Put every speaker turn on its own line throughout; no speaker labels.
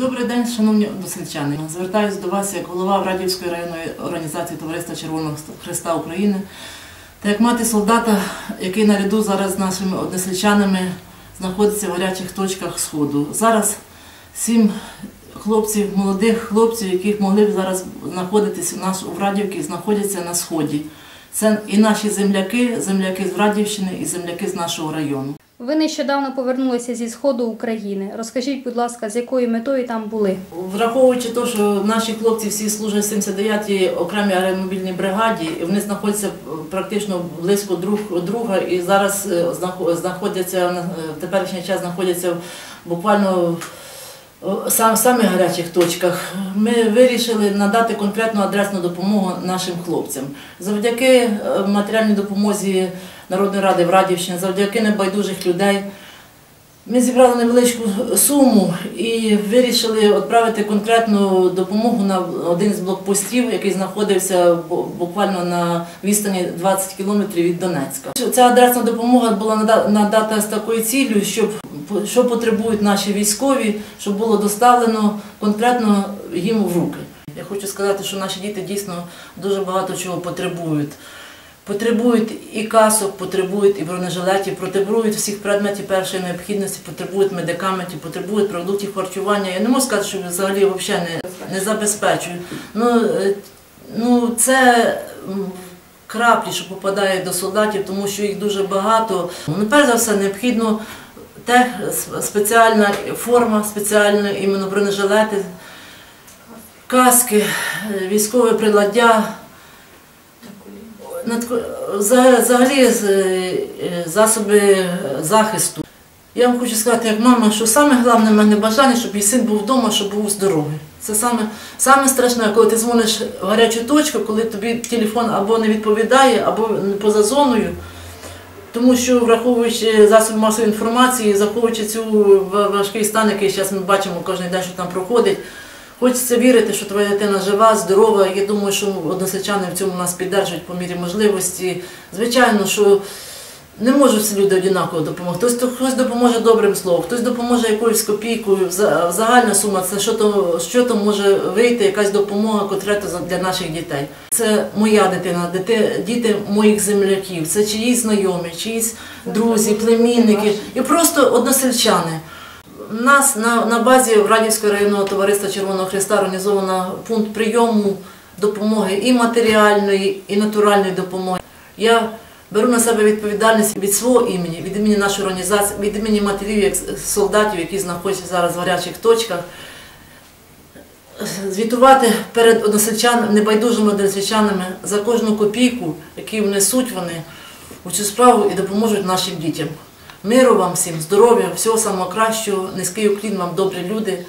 Добрий день, шановні односельчани. Звертаюся до вас як голова Радівської районної організації Товариства Червоного Христа України та як мати солдата, який наряду зараз з нашими односельчанами знаходиться в гарячих точках Сходу. Зараз сім хлопців, молодих хлопців, яких могли б зараз знаходитися в нас у Радівці, знаходяться на Сході. Це і наші земляки, земляки з Радівщини, і земляки з нашого району.
Ви нещодавно повернулися зі сходу України. Розкажіть, будь ласка, з якою метою там були?
Враховуючи те, що наші хлопці всі служать в 79-й окремій аеромобільній бригаді, вони знаходяться практично близько друг друга і зараз е, знаходяться на- е, теперішній час знаходяться буквально сам, самих гарячих точках. Ми вирішили надати конкретну адресну допомогу нашим хлопцям. Завдяки е, матеріальній допомозі Народної ради в Радівщині, завдяки небайдужих людей. Ми зібрали невеличку суму і вирішили відправити конкретну допомогу на один з блокпостів, який знаходився буквально на відстані 20 кілометрів від Донецька. Ця адресна допомога була надата з такою ціллю, щоб що потребують наші військові, щоб було доставлено конкретно їм в руки. Я хочу сказати, що наші діти дійсно дуже багато чого потребують. Потребують і касок, потребують і бронежилетів, потребують всіх предметів першої необхідності, потребують медикаментів, потребують продуктів харчування. Я не можу сказати, що взагалі взагалі не, не забезпечують. Ну, е, ну це краплі, що попадають до солдатів, тому що їх дуже багато. Ну, перш за все, необхідно те, спеціальна форма, спеціальна іменно бронежилети, каски, е, військове приладдя. Взагалі е, засоби захисту. Я вам хочу сказати, як мама, що саме головне в мене бажання, щоб мій син був вдома, щоб був здоровий. Це саме, саме страшне, коли ти дзвониш в гарячу точку, коли тобі телефон або не відповідає, або поза зоною. Тому що враховуючи засоби масової інформації, заховуючи цю важкий стан, який зараз ми бачимо кожен день, що там проходить, хочеться вірити, що твоя дитина жива, здорова. Я думаю, що односельчани в цьому нас піддержують по мірі можливості. Звичайно, що не можуть всі люди однаково допомогти. Хтось, хтось допоможе добрим словом, хтось допоможе якоюсь копійкою. Загальна сума це що то, що то може вийти, якась допомога за- для наших дітей. Це моя дитина, дити, діти моїх земляків, це чиїсь знайомі, чиїсь друзі, племінники і просто односельчани. У нас на, на базі Радівського районного товариства Червоного Христа організовано пункт прийому допомоги і матеріальної, і натуральної допомоги. Я беру на себе відповідальність від свого імені, від імені нашої організації, від імені матерів, солдатів, які знаходяться зараз в гарячих точках. Звітувати перед односельчан, небайдужими односельчанами за кожну копійку, яку внесуть вони у цю справу і допоможуть нашим дітям. Миру вам всім, здоров'я, всього самого кращого, низький уклін вам, добрі люди,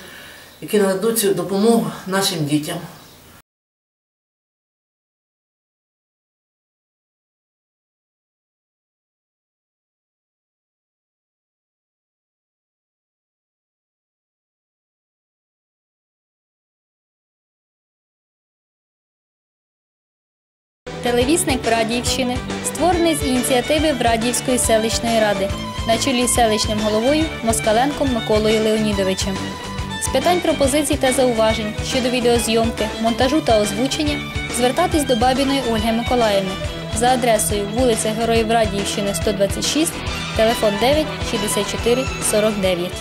які нададуть цю допомогу нашим дітям.
Телевісник Радіївщини створений з ініціативи Врадіївської селищної ради на чолі з селищним головою Москаленком Миколою Леонідовичем. З питань пропозицій та зауважень щодо відеозйомки, монтажу та озвучення звертатись до Бабіної Ольги Миколаївни за адресою вулиця Героїв Радіївщини, 126, телефон 9 64 49.